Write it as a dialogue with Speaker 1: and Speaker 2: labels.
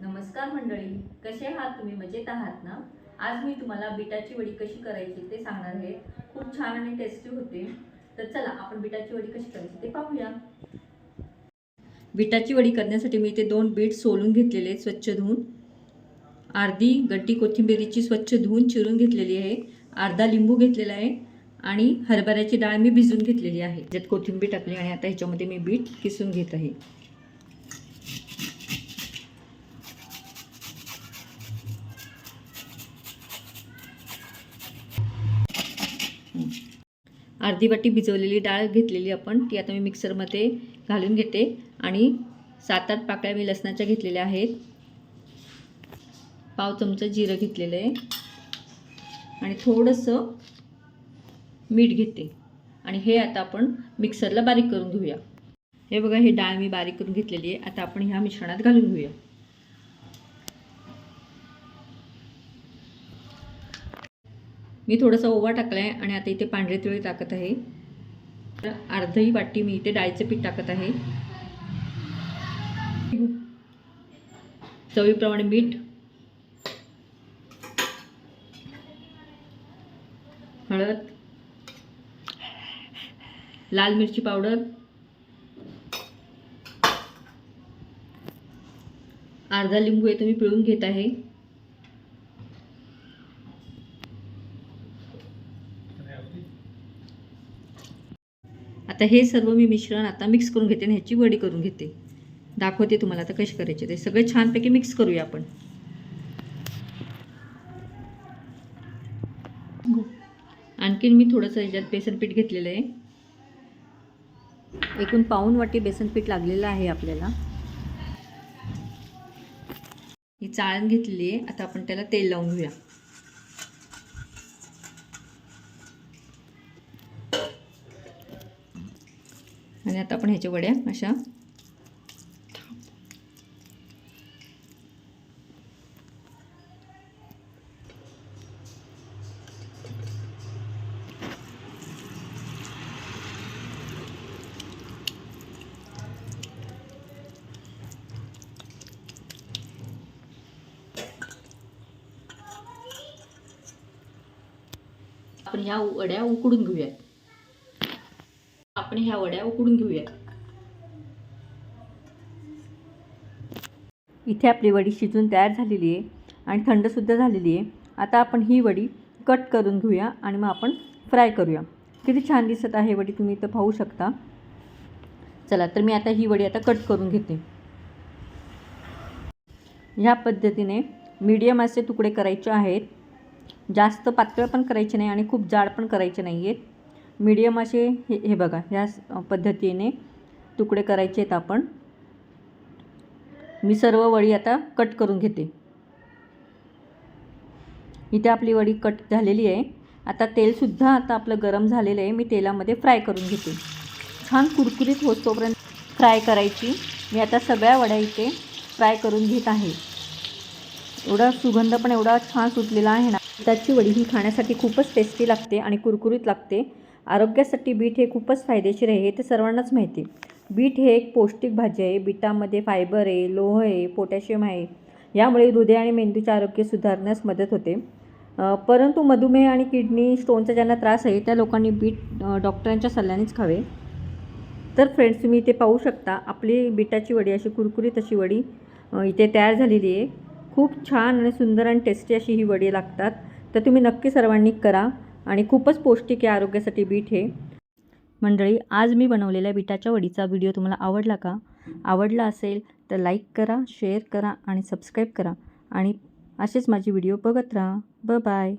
Speaker 1: नमस्कार मंडळी कसे आहात तुम्ही? मजेत आहात ना? आज मी तुम्हाला बिटाची वडी कशी करायची ते सांगणार आहे. खूप छान आणि टेस्टी होते. तर चला आपण बिटाची वडी कशी करायची ते पाहूया. बिटाची वडी करण्यासाठी मी इथे दोन बीट सोलून घेतलेले स्वच्छ धुवून. अर्धी गड्डी कोथिंबिरीची स्वच्छ धुवून चिरून घेतलेली आहे. अर्धा लिंबू घेतलेला आहे. आणि हरभऱ्याची डाळ मी भिजून घेतलेली आहे. ज्यात कोथिंबीर टाकली आणि आता ह्याच्यामध्ये मी बीट किसून घेत आहे. अर्धी वाटी भिजवलेली डाळ घेतलेली आपण ती आता मी मिक्सरमध्ये घालून घेते आणि सात आठ पाकळ्या मी लसणाच्या घेतलेल्या आहेत. पाव चमचा जिरं घेतलेलं आहे. आणि थोडंसं मीठ घेते. आणि हे आता आपण मिक्सरला बारीक करून घेऊया. हे बघा हे डाळ मी बारीक करून घेतलेली आहे. आता आपण ह्या मिश्रणात घालून घेऊया. मी थोडासा ओवा टाकला आहे आणि आता इथे पांढरे तिळे टाकत आहे. तर अर्धही वाटी मी इथे डाळीचं पीठ टाकत आहे. चवीप्रमाणे मीठ. हळद. लाल मिरची पावडर. अर्धा लिंबू आहे तुम्ही पिळून घेत आहे. आता हे सर्व मी मिश्रण आता मिक्स करून घेते आणि ह्याची वडी करून घेते. दाखवते तुम्हाला आता कशी करायची ते. सगळे छानपैकी मिक्स करूया आपण. आणखीन मी थोडंसं ह्याच्यात बेसन पीठ घेतलेलं आहे. एकूण पाऊन वाटी बेसन पीठ लागलेलं आहे आपल्याला. ही चाळण घेतलेली आहे. आता आपण त्याला तेल लावून घेऊया. आणि आता आपण ह्याच्या वड्या अशा आपण ह्या वड्या उकडून घेऊयात. आपण ह्या वड्या उकडून घेऊयात इथे आपली वडी शिजून तयार झालेली आहे आणि थंडसुद्धा झालेली आहे. आता आपण ही वडी कट करून घेऊया आणि मग आपण फ्राय करूया. किती छान दिसत आहे वडी तुम्ही इथं पाहू शकता. चला तर मी आता ही वडी आता कट करून घेते. ह्या पद्धतीने मीडियम असे तुकडे करायचे आहेत. जास्त पातळ पण करायचे नाही आणि खूप जाड पण करायचे नाही आहेत मीडियम असे हे हे बघा ह्या पद्धतीने तुकडे करायचे आहेत आपण. मी सर्व वडी आता कट करून घेते. इथे आपली वडी कट झालेली आहे. आता तेलसुद्धा आता आपलं गरम झालेलं आहे. मी तेलामध्ये फ्राय करून घेते. छान कुरकुरीत होतोपर्यंत फ्राय करायची. मी आता सगळ्या वड्या इथे फ्राय करून घेत आहे. एवढा सुगंध पण एवढा छान सुटलेला आहे ना त्याची वडी ही खाण्यासाठी खूपच टेस्टी लागते आणि कुरकुरीत लागते. आरोग्यासाठी बीट हे खूपच फायदेशीर आहे हे तर सर्वांनाच माहिती आहे. बीट हे एक पौष्टिक भाजी आहे बीटामध्ये फायबर आहे लोह आहे पोटॅशियम आहे. यामुळे हृदय आणि मेंदूचे आरोग्य सुधारण्यास मदत होते. परंतु मधुमेह आणि किडनी स्टोनचा ज्यांना त्रास आहे त्या लोकांनी बीट डॉक्टरांच्या सल्ल्यानेच खावे. तर फ्रेंड्स तुम्ही इथे पाहू शकता आपली बीटाची वडी अशी कुरकुरीत अशी वडी इथे तयार झालेली आहे. खूप छान आणि सुंदर आणि टेस्टी अशी ही वडी लागतात. तर तुम्ही नक्की सर्वांनी करा. आणि खूपच पौष्टिक आहे आरोग्यासाठी बीट हे. मंडळी आज मी बनवलेल्या बिटाच्या वडीचा व्हिडिओ तुम्हाला आवडला का? आवडला असेल तर लाईक करा शेअर करा आणि सबस्क्राईब करा आणि असेच माझी व्हिडिओ बघत राहा. ब बाय.